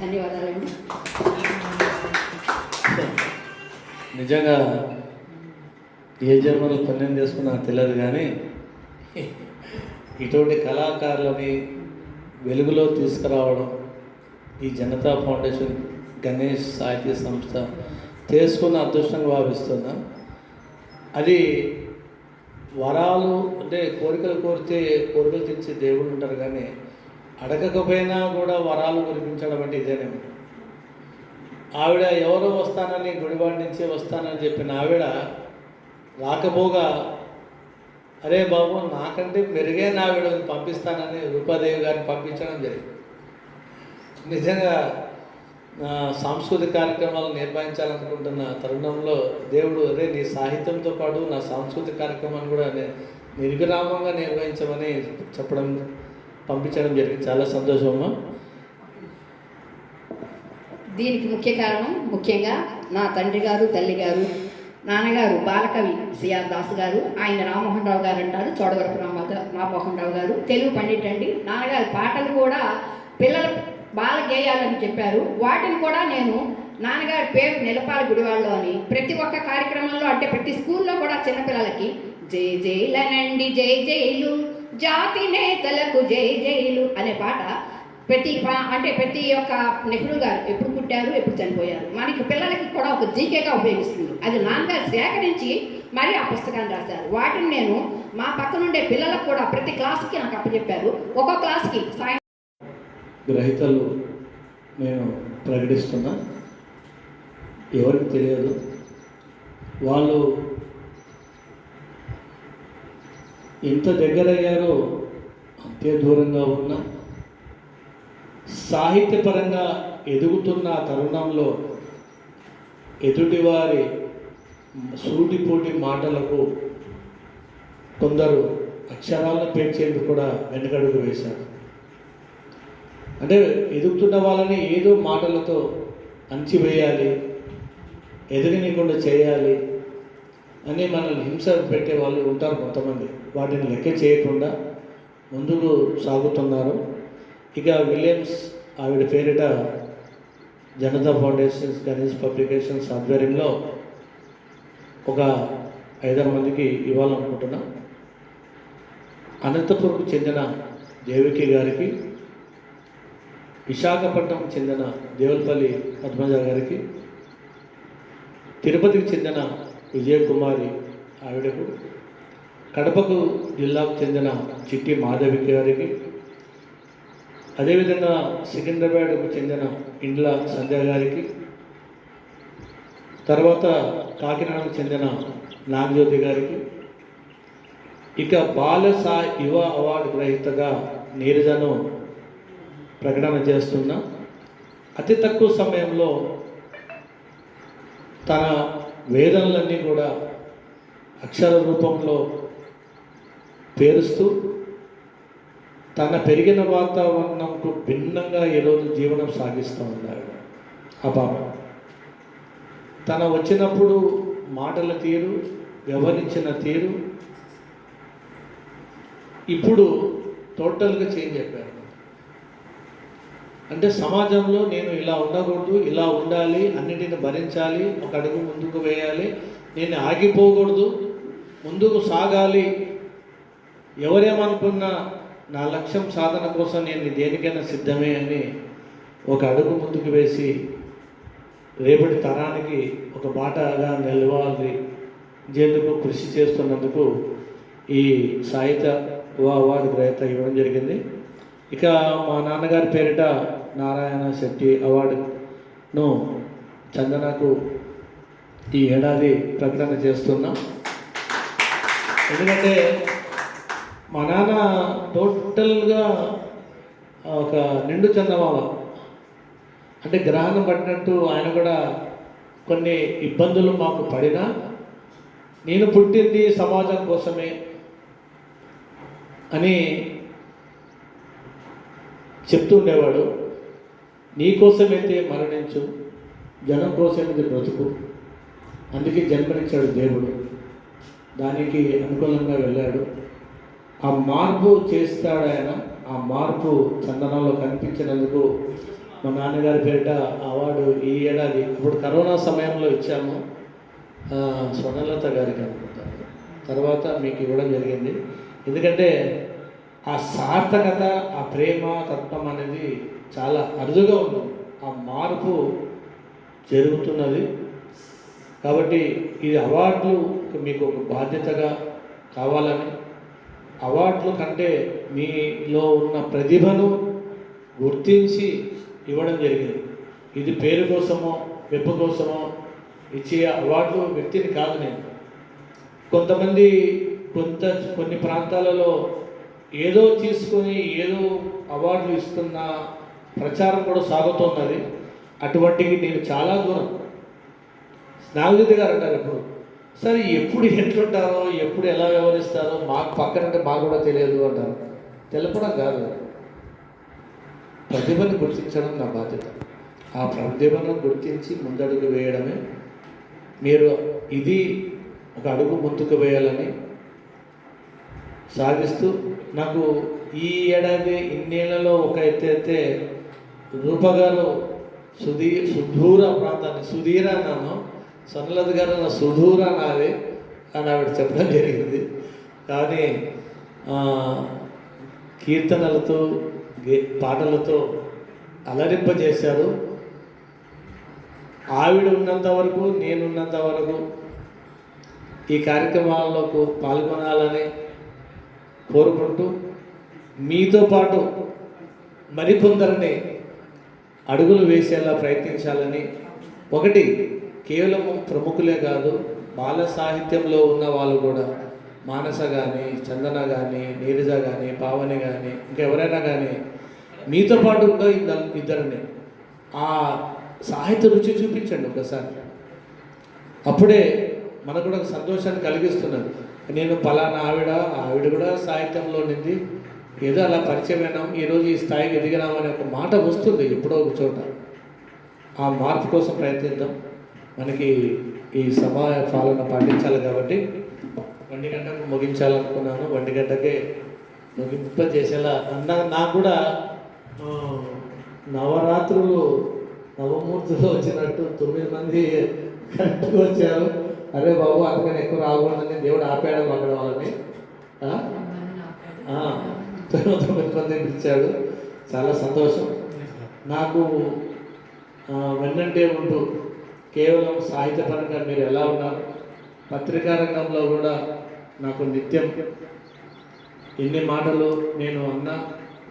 ధన్యవాదాలండి. నిజంగా ఏ జన్మలో పుణ్యం చేసుకున్నా తెలియదు కానీ ఇటువంటి కళాకారులని వెలుగులో తీసుకురావడం ఈ జనతా ఫౌండేషన్ గణేష్ సాహిత్య సంస్థ చేసుకున్న అదృష్టంగా భావిస్తున్నా. అది వరాలు అంటే కోరికలు కోరితే కోరికలు తెచ్చే దేవుడు ఉంటారు కానీ అడగకపోయినా కూడా వరాలు కురిపించడం అంటే ఇదేనేమో ఆవిడ ఎవరో వస్తానని గుడివాడి నుంచి వస్తానని చెప్పిన ఆవిడ రాకపోగా అరే బాబు నాకంటే మెరుగైన ఆవిడ పంపిస్తానని రూపాదేవి గారిని పంపించడం జరిగింది. నిజంగా సాంస్కృతిక కార్యక్రమాలు నిర్వహించాలనుకుంటున్న తరుణంలో దేవుడు అరే నీ సాహిత్యంతో పాటు నా సాంస్కృతిక కార్యక్రమాన్ని కూడా నిర్విరామంగా నిర్వహించమని చెప్పడం పంపించడం జరిగింది. చాలా సంతోషమమ్మా దీనికి ముఖ్య కారణం ముఖ్యంగా నా తండ్రి గారు తల్లి గారు నాన్నగారు బాలకవి సిఆర్ దాస్ గారు ఆయన రామ్మోహన్ రావు గారు అంటారు చోడవరపు రామ రామ్మోహన్ రావు గారు తెలుగు పండిట్ అండి. నాన్నగారి పాటలు కూడా పిల్లల బాల గేయాలని చెప్పారు. వాటిని కూడా నేను నాన్నగారి పేరు నిలపాలి గుడివాళ్ళు అని ప్రతి ఒక్క కార్యక్రమంలో అంటే ప్రతి స్కూల్లో కూడా చిన్నపిల్లలకి జై జైలనండి జై జైలు జాతి నేతలకు జై జైలు అనే పాట ప్రతి పా- అంటే ప్రతి ఒక్క నెహ్రూ గారు ఎప్పుడు పుట్టారు ఎప్పుడు చనిపోయారు? మనకి పిల్లలకి కూడా ఒక జీకేగా ఉపయోగిస్తుంది. అది నాన్నగారు సేకరించి మరి ఆ పుస్తకాన్ని రాశారు. వాటిని నేను మా పక్కనుండే పిల్లలకు కూడా ప్రతి క్లాస్కి నాకు అప్పచెప్పారు. ఒక్కో క్లాస్కి సాయం గ్రహీతలు నేను ప్రకటిస్తున్నా. ఎవరికి తెలియదు. వాళ్ళు ఎంత దగ్గరయ్యారో అంతే దూరంగా ఉన్న సాహిత్యపరంగా ఎదుగుతున్న తరుణంలో ఎదుటివారి సూటిపోటి మాటలకు కొందరు అక్షరాలను పెంచేందుకు కూడా వెనుకడుగు వేశారు. అంటే ఎదుగుతున్న వాళ్ళని ఏదో మాటలతో అంచివేయాలి ఎదగనీయకుండా చేయాలి అని మనల్ని హింస పెట్టే వాళ్ళు ఉంటారు కొంతమంది. వాటిని లెక్క చేయకుండా ముందుకు సాగుతున్నారు. ఇక విలియమ్స్ ఆవిడ పేరిట జనతా ఫౌండేషన్స్ గణేష్ పబ్లికేషన్స్ ఆధ్వర్యంలో ఒక ఐదారు మందికి ఇవ్వాలనుకుంటున్నాం. అనంతపురంకు చెందిన దేవికి గారికి విశాఖపట్నం చెందిన దేవులపల్లి పద్మజ గారికి తిరుపతికి చెందిన విజయకుమారి ఆవిడకు కడపకు జిల్లాకు చెందిన చిట్టి మాధవి గారికి అదేవిధంగా సికింద్రాబాద్కు చెందిన ఇండ్ల సంధ్య గారికి తర్వాత కాకినాడకు చెందిన నాగజ్యోతి గారికి ఇక బాల సా యువ అవార్డు గ్రహీతగా నీరజను ప్రకటన చేస్తున్న అతి తక్కువ సమయంలో తన వేదనలన్నీ కూడా అక్షర రూపంలో పేరుస్తూ తన పెరిగిన వాతావరణంకు భిన్నంగా ఈరోజు జీవనం సాగిస్తూ ఉన్నారు ఆ పాప. తన వచ్చినప్పుడు మాటల తీరు వ్యవహరించిన తీరు ఇప్పుడు టోటల్గా చేంజ్ అయిపోయారు. అంటే సమాజంలో నేను ఇలా ఉండకూడదు ఇలా ఉండాలి అన్నిటిని భరించాలి ఒక అడుగు ముందుకు వేయాలి. నేను ఆగిపోకూడదు ముందుకు సాగాలి. ఎవరేమనుకున్నా నా లక్ష్యం సాధన కోసం నేను దేనికైనా సిద్ధమే అని ఒక అడుగు ముందుకు వేసి రేపటి తరానికి ఒక బాటగా నిలవాలి. జైలుకు కృషి చేస్తున్నందుకు ఈ సాహిత్య అవార్డు గ్రహీత ఇవ్వడం జరిగింది. ఇక మా నాన్నగారి పేరిట నారాయణ శెట్టి అవార్డును చందనకు ఈ ఏడాది ప్రకటన చేస్తున్నాం. ఎందుకంటే మా నాన్న టోటల్గా ఒక నిండు చందమామ. అంటే గ్రహణం పట్టినట్టు ఆయన కూడా కొన్ని ఇబ్బందులు మాకు పడినా నేను పుట్టింది సమాజం కోసమే అని చెప్తుండేవాడు నీకోసమైతే మరణించు జనం కోసమైతే బ్రతుకు. అందుకే జన్మనిచ్చాడు దేవుడు. దానికి అనుకూలంగా వెళ్ళాడు. ఆ మార్పు చేస్తాడు ఆయన. ఆ మార్పు చందనంలో కనిపించినందుకు మా నాన్నగారి పేరిట అవార్డు ఈ ఏడాది ఇప్పుడు కరోనా సమయంలో ఇచ్చాము. స్వర్ణలత గారికి అనుకుంటాను తర్వాత మీకు ఇవ్వడం జరిగింది. ఎందుకంటే ఆ సార్థకత ఆ ప్రేమ తత్వం అనేది చాలా అరుదుగా ఉంది. ఆ మార్పు జరుగుతున్నది. కాబట్టి ఇది అవార్డులు మీకు ఒక బాధ్యతగా కావాలని అవార్డుల కంటే మీలో ఉన్న ప్రతిభను గుర్తించి ఇవ్వడం జరిగింది. ఇది పేరు కోసమో వెప్పు కోసమో ఇచ్చే అవార్డులు వ్యక్తిని కాదు నేను. కొంతమంది కొంత కొన్ని ప్రాంతాలలో ఏదో తీసుకొని ఏదో అవార్డులు ఇస్తున్నా ప్రచారం కూడా సాగుతున్నది అటువంటివి నేను చాలా దూరం. నాగజిత్ గారు అంటారు ఎప్పుడు సరే ఎప్పుడు ఎట్లుంటారో ఎప్పుడు ఎలా వ్యవహరిస్తారో మాకు పక్కనంటే మాకు కూడా తెలియదు అంటారు. తెలపడం కాదు. ప్రతిభను గుర్తించడం నా బాధ్యత. ఆ ప్రతిభను గుర్తించి ముందడుగు వేయడమే. మీరు ఇది ఒక అడుగు ముందుకు వేయాలని సాగిస్తూ నాకు ఈ ఏడాది ఇన్నేళ్ళలో ఒక ఎత్తు అయితే రూపగారు సుధీ సుదూర ప్రాంతాన్ని సుధీర అన్నాను. సన్నలత గారు నా సుధూర నాది అని ఆవిడ చెప్పడం జరిగింది. కానీ కీర్తనలతో గే- పాటలతో అలరింపజేశారు. ఆవిడ ఉన్నంత వరకు నేనున్నంత వరకు ఈ కార్యక్రమాలకు పాల్గొనాలని కోరుకుంటూ మీతో పాటు మరికొందరిని అడుగులు వేసేలా ప్రయత్నించాలని. ఒకటి కేవలం ప్రముఖులే కాదు బాల సాహిత్యంలో ఉన్న వాళ్ళు కూడా మానస కానీ చందన కానీ నీరజ కానీ పావని కానీ ఇంకెవరైనా కానీ మీతో పాటు ఉందో ఇద్దరు ఇద్దరిని ఆ సాహిత్య రుచి చూపించండి ఒకసారి. అప్పుడే మనకు కూడా సంతోషాన్ని కలిగిస్తున్నది. నేను పలానా ఆవిడ ఆవిడ కూడా సాహిత్యంలో నింది ఏదో అలా పరిచయమైనాం ఈరోజు ఈ స్థాయికి ఎదిగినాం అనే ఒక మాట వస్తుంది ఎప్పుడో ఒక చోట. ఆ మార్పు కోసం ప్రయత్నిద్దాం. మనకి ఈ సమయ పాలన పాటించాలి కాబట్టి ఒంటి గంటకు ముగించాలనుకున్నాను. ఒంటి గంటకే ముగింప చేసేలా అన్న నాకు కూడా నవరాత్రులు నవమూర్తులు వచ్చినట్టు తొమ్మిది మంది కరెక్ట్గా వచ్చారు. అరే బాబు అందుకని ఎక్కువ రాకూడదని దేవుడు ఆపాడు అక్కడ వాళ్ళని. తర్వాత ఆ, ఇచ్చాడు చాలా సంతోషం. నాకు వెన్నంటే ఉంటూ కేవలం సాహిత్యపరంగా మీరు ఎలా ఉన్నారు? పత్రికా రంగంలో కూడా నాకు నిత్యం ఎన్ని మాటలు నేను అన్న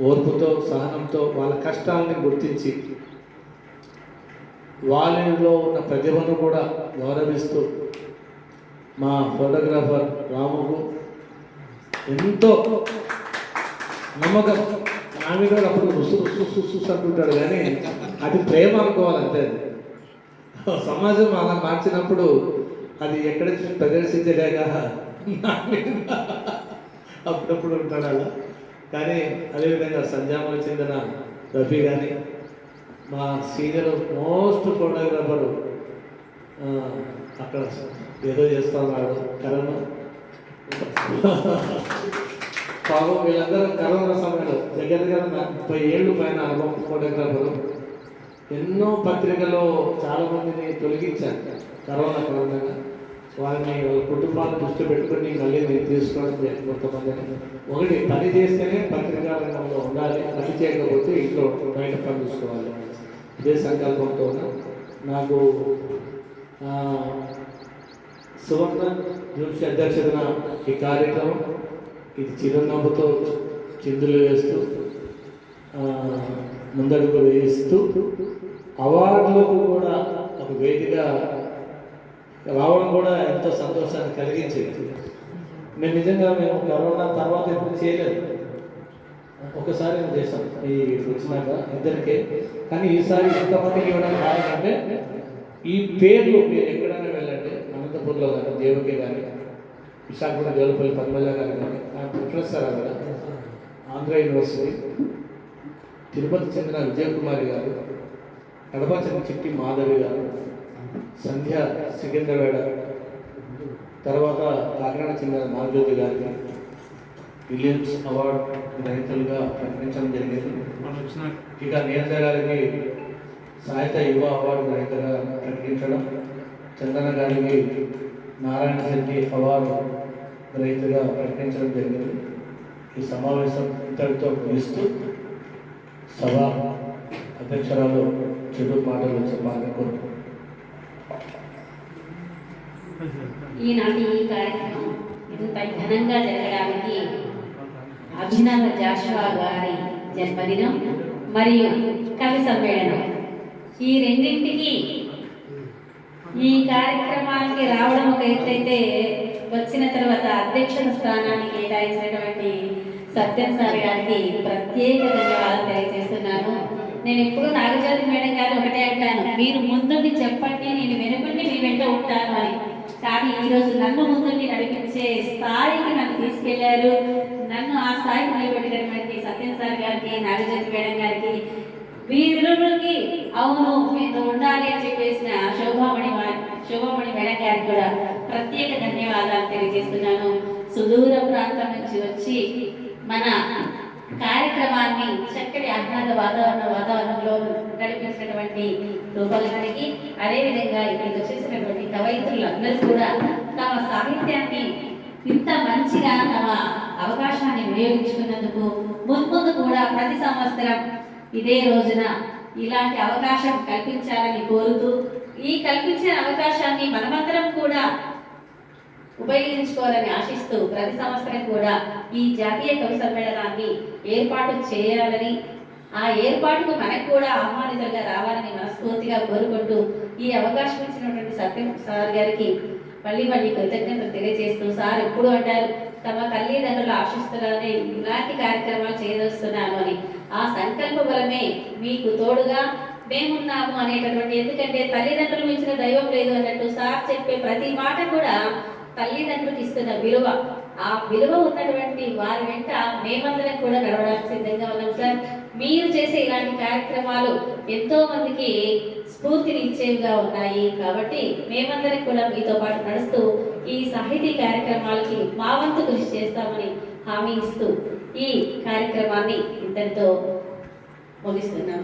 ఓర్పుతో సహనంతో వాళ్ళ కష్టాలని గుర్తించి వాళ్ళలో ఉన్న ప్రతిభను కూడా గౌరవిస్తూ మా ఫోటోగ్రాఫర్ రాముకు ఎంతో నమ్మకం. ఆమె కూడా అప్పుడు రుసు రుసు రుసు అంటుంటాడు కానీ అది ప్రేమ అనుకోవాలంతే అది. సమాజం అలా మార్చినప్పుడు అది ఎక్కడ ప్రదర్శించలేక నా అప్పుడప్పుడు ఉంటాడు అలా. కానీ అదేవిధంగా సంజామకు చెందిన రఫీ కానీ మా సీనియర్ మోస్ట్ ఫోటోగ్రాఫరు అక్కడ ఏదో చేస్తా ఉన్నాడు. కరోనా పాపం వీళ్ళందరూ కరోనా సమయంలో దగ్గర దగ్గర ముప్పై ఏళ్ళు పైన అనుభవం ఫోటోగ్రాఫర్ ఎన్నో పత్రికలో చాలా మందిని తొలగించాను కరోనా కారణంగా. వారిని వాళ్ళ కుటుంబాలను దృష్టి పెట్టుకుని మళ్ళీ నేను తీసుకోవడం జరిగింది కొంతమందిని ఒకటి పని చేస్తేనే పత్రికా రంగంలో ఉండాలి పని చేయకపోతే ఇంట్లో బయట పని చూసుకోవాలి. ఇదే సంకల్పంతో నాకు సువర్ణ జోషి అధ్యక్షతన ఈ కార్యక్రమం ఇది చిరునవ్వుతో చిందులు వేస్తూ ముందడుగు వేస్తూ అవార్డులకు కూడా ఒక వేదిక రావడం కూడా ఎంతో సంతోషాన్ని కలిగించేది. మేము నిజంగా మేము కరోనా తర్వాత ఎప్పుడు చేయలేదు. ఒకసారి మేము చేసాం ఈ వచ్చినాక ఇద్దరికే. కానీ ఈసారి ఎంతమందికి ఇవ్వడం కారణం అంటే ఈ పేర్లు మీరు ఎక్కడైనా వెళ్ళండి అనంతపూర్లో కానీ దేవుకే కానీ విశాఖపట్నం దేవులపల్లి పద్మజ గారు కానీ ఆ ప్రొఫెసర్ అక్కడ? ఆంధ్ర యూనివర్సిటీ. తిరుపతి చెందిన విజయకుమారి గారు కడప చెందిన చిట్టి మాధవి గారు సంధ్య సికింద్రవేడ తర్వాత కాకినాడ చెందిన నాగజ్యోతి గారికి విలియమ్స్ అవార్డ్ గ్రహీతలుగా ప్రకటించడం జరిగింది. ఇక నేత గారికి సాహిత్య యువ అవార్డు గ్రహీతగా ప్రకటించడం చందన గారికి నారాయణ శెట్టి అవార్డు రైతుగా ప్రకటించడం జరిగింది. ఈ సమావేశం ఇంతటితో ముగిస్తూ సభ అధ్యక్షురాలు చెడు మాటలు చెప్పాలని కోరుకుంటున్నాను ఈనాటి ఈ కార్యక్రమం ఇంత ఘనంగా జరగడానికి అభినవ జాషువా గారి జన్మదినం మరియు కవి సమ్మేళనం. ఈ రెండింటికి ఈ కార్యక్రమానికి రావడం ఒక ఎత్తైతే వచ్చిన తర్వాత అధ్యక్షుల స్థానాన్ని కేటాయించినటువంటి సత్యం సార్ గారికి ప్రత్యేక ధన్యవాదాలు తెలియజేస్తున్నాను. నేను ఎప్పుడు నాగజాతి మేడం గారు ఒకటే అంటాను మీరు ముందుండి చెప్పండి నేను వెనుకండి మీ వెంట ఉంటాను అని. కానీ ఈరోజు నన్ను ముందుండి నడిపించే స్థాయికి నన్ను తీసుకెళ్ళారు. నన్ను ఆ స్థాయికి నిలబెట్టినటువంటి సత్యం సార్ గారికి నాగజాతి మేడం గారికి వీరులకి అవును మీరు ఉండాలి అని చెప్పేసిన శోభామణి శోభామణి మేడం గారికి కూడా ప్రత్యేక ధన్యవాదాలు తెలియజేస్తున్నాను. సుదూర ప్రాంతం నుంచి వచ్చి మన కార్యక్రమాన్ని చక్కటి ఆహ్లాద వాతావరణ వాతావరణంలో నడిపించినటువంటి రూపాల గారికి అదేవిధంగా ఇక్కడికి వచ్చేసినటువంటి కవయిత్రులందరూ కూడా తమ సాహిత్యాన్ని ఇంత మంచిగా తమ అవకాశాన్ని వినియోగించుకున్నందుకు ముందు కూడా ప్రతి సంవత్సరం ఇదే రోజున ఇలాంటి అవకాశం కల్పించాలని కోరుతూ ఈ కల్పించిన అవకాశాన్ని మనమందరం కూడా ఉపయోగించుకోవాలని ఆశిస్తూ ప్రతి సంవత్సరం కూడా ఈ జాతీయ కవి సమ్మేళనాన్ని ఏర్పాటు చేయాలని ఆ ఏర్పాటుకు మనకు కూడా ఆహ్వానితులుగా రావాలని మనస్ఫూర్తిగా కోరుకుంటూ ఈ అవకాశం ఇచ్చినటువంటి సత్యం సార్ గారికి మళ్ళీ మళ్ళీ కృతజ్ఞతలు తెలియజేస్తూ సార్ ఎప్పుడు అంటారు? తమ తల్లిదండ్రులు ఆశిస్తున్నారని ఇలాంటి కార్యక్రమాలు చేయదొస్తున్నాను అని. ఆ సంకల్ప బలమే మీకు తోడుగా మేమున్నాము అనేటటువంటి ఎందుకంటే తల్లిదండ్రులు మించిన దైవం లేదు అన్నట్టు సార్ చెప్పే ప్రతి మాట కూడా తల్లిదండ్రులకు ఇస్తున్న విలువ. ఆ విలువ ఉన్నటువంటి వారి వెంట మేమందరం కూడా నడవడానికి సిద్ధంగా ఉన్నాం సార్. మీరు చేసే ఇలాంటి కార్యక్రమాలు ఎంతో మందికి స్ఫూర్తిని ఇచ్చేవిగా ఉన్నాయి కాబట్టి మేమందరం కూడా మీతో పాటు నడుస్తూ ఈ సాహితీ కార్యక్రమాలకి మా వంతు కృషి చేస్తామని హామీ ఇస్తూ ఈ కార్యక్రమాన్ని ఇంతటితో ముగిస్తున్నాం